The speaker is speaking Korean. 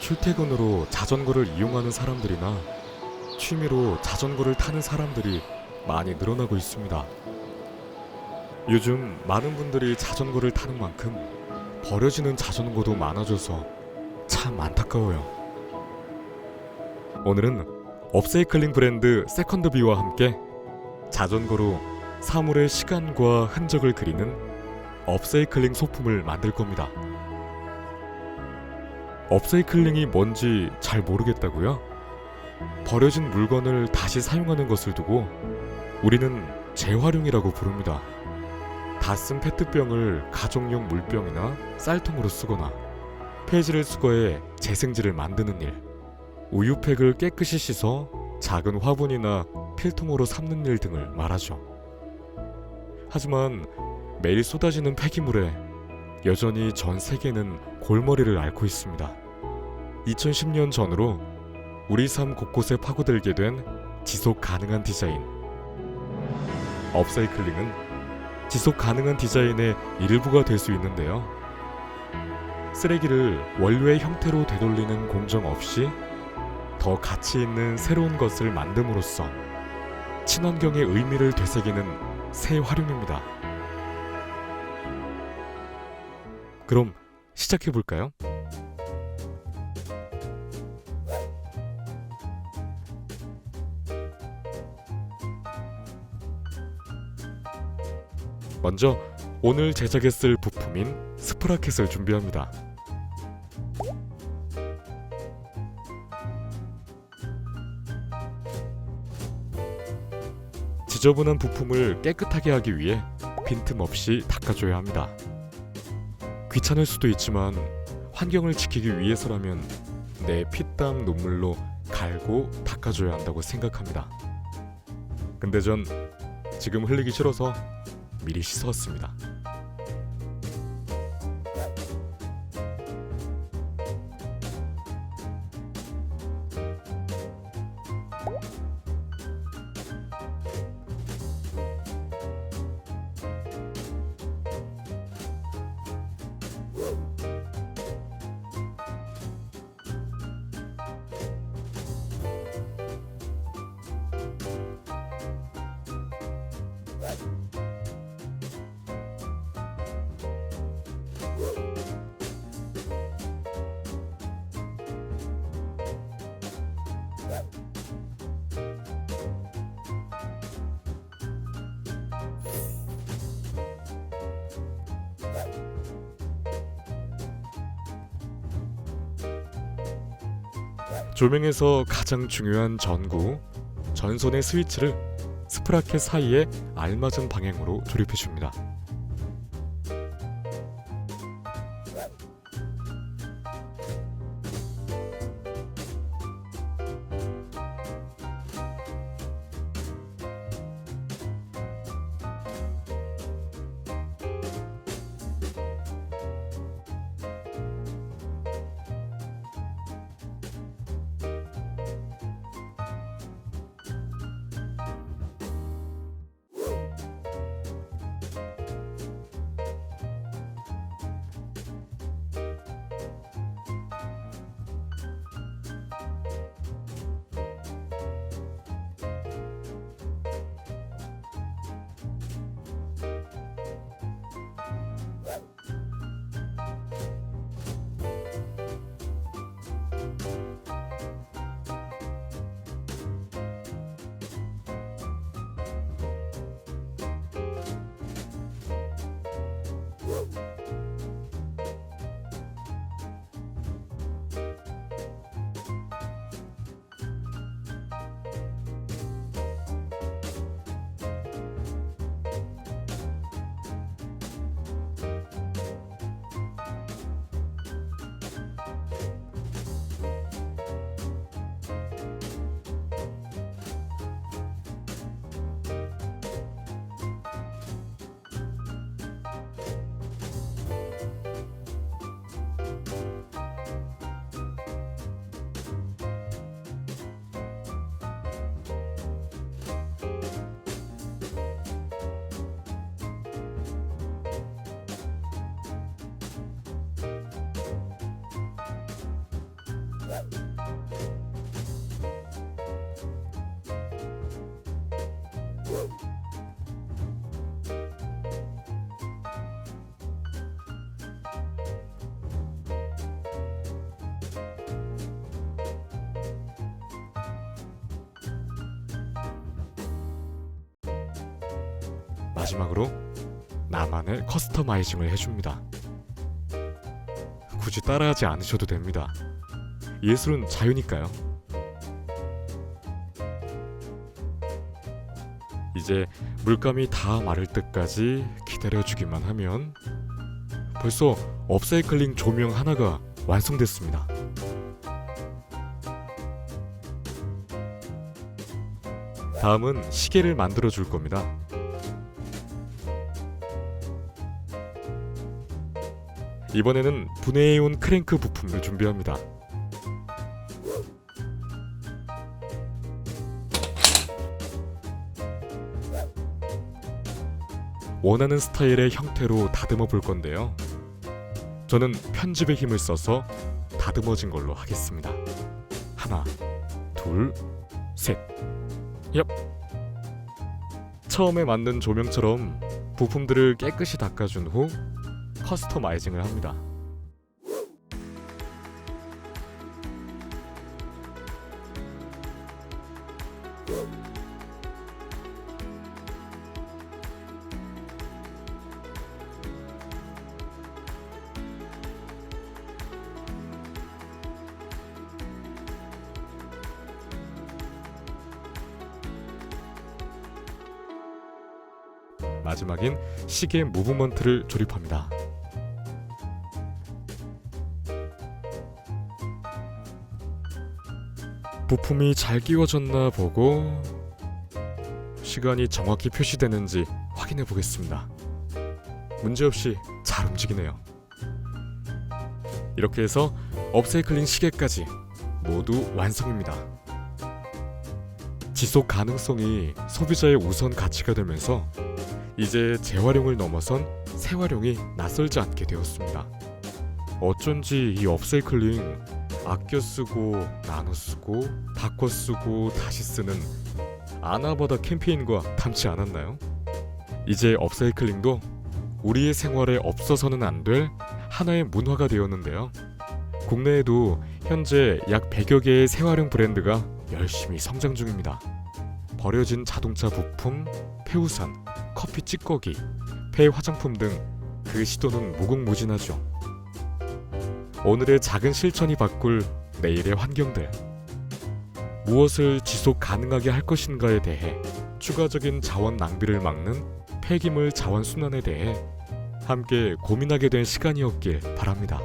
출퇴근으로 자전거를 이용하는 사람들이나 취미로 자전거를 타는 사람들이 많이 늘어나고 있습니다. 요즘 많은 분들이 자전거를 타는 만큼 버려지는 자전거도 많아져서 참 안타까워요. 오늘은 업사이클링 브랜드 세컨드비와 함께 자전거로 사물의 시간과 흔적을 그리는 업사이클링 소품을 만들 겁니다. 업사이클링이 뭔지 잘 모르겠다고요? 버려진 물건을 다시 사용하는 것을 두고 우리는 재활용이라고 부릅니다. 다 쓴 페트병을 가정용 물병이나 쌀통으로 쓰거나 폐지를 수거해 재생지를 만드는 일, 우유팩을 깨끗이 씻어 작은 화분이나 필통으로 삼는 일 등을 말하죠. 하지만 매일 쏟아지는 폐기물에 여전히 전 세계는 골머리를 앓고 있습니다. 2010년 전으로 우리 삶 곳곳에 파고들게 된 지속 가능한 디자인. 업사이클링은 지속 가능한 디자인의 일부가 될 수 있는데요. 쓰레기를 원료의 형태로 되돌리는 공정 없이 더 가치 있는 새로운 것을 만듦으로써 친환경의 의미를 되새기는 새 활용입니다. 그럼 시작해 볼까요? 먼저 오늘 제작에 쓸 부품인 스프라켓을 준비합니다. 지저분한 부품을 깨끗하게 하기 위해 빈틈없이 닦아줘야 합니다. 귀찮을 수도 있지만 환경을 지키기 위해서라면 내 피땀 눈물로 갈고 닦아줘야 한다고 생각합니다. 근데 전 지금 흘리기 싫어서 미리 씻었습니다. 조명에서 가장 중요한 전구, 전선의 스위치를 스프라켓 사이에 알맞은 방향으로 조립해 줍니다. 마지막으로 나만의 커스터마이징을 해줍니다. 굳이 따라하지 않으셔도 됩니다. 예술은 자유니까요. 이제 물감이 다 마를 때까지 기다려주기만 하면 벌써 업사이클링 조명 하나가 완성됐습니다. 다음은 시계를 만들어 줄 겁니다. 이번에는 분해해온 크랭크 부품을 준비합니다. 원하는 스타일의 형태로 다듬어 볼 건데요. 저는 편집의 힘을 써서 다듬어진 걸로 하겠습니다. 하나, 둘, 셋. 얍. 처음에 만든 조명처럼 부품들을 깨끗이 닦아준 후 커스터마이징을 합니다. 마지막인 시계 무브먼트를 조립합니다. 부품이 잘 끼워졌나 보고 시간이 정확히 표시되는지 확인해 보겠습니다. 문제없이 잘 움직이네요. 이렇게 해서 업사이클링 시계까지 모두 완성입니다. 지속 가능성이 소비자의 우선 가치가 되면서 이제 재활용을 넘어선 재활용이 낯설지 않게 되었습니다. 어쩐지 이 업사이클링 아껴 쓰고 나눠 쓰고 바꿔 쓰고 다시 쓰는 아나바다 캠페인과 닮지 않았나요? 이제 업사이클링도 우리의 생활에 없어서는 안 될 하나의 문화가 되었는데요. 국내에도 현재 약 100여 개의 생활용 브랜드가 열심히 성장 중입니다. 버려진 자동차 부품, 폐우산, 커피 찌꺼기, 폐 화장품 등 그 시도는 무궁무진하죠. 오늘의 작은 실천이 바꿀 내일의 환경들. 무엇을 지속 가능하게 할 것인가에 대해 추가적인 자원 낭비를 막는 폐기물 자원 순환에 대해 함께 고민하게 된 시간이었길 바랍니다.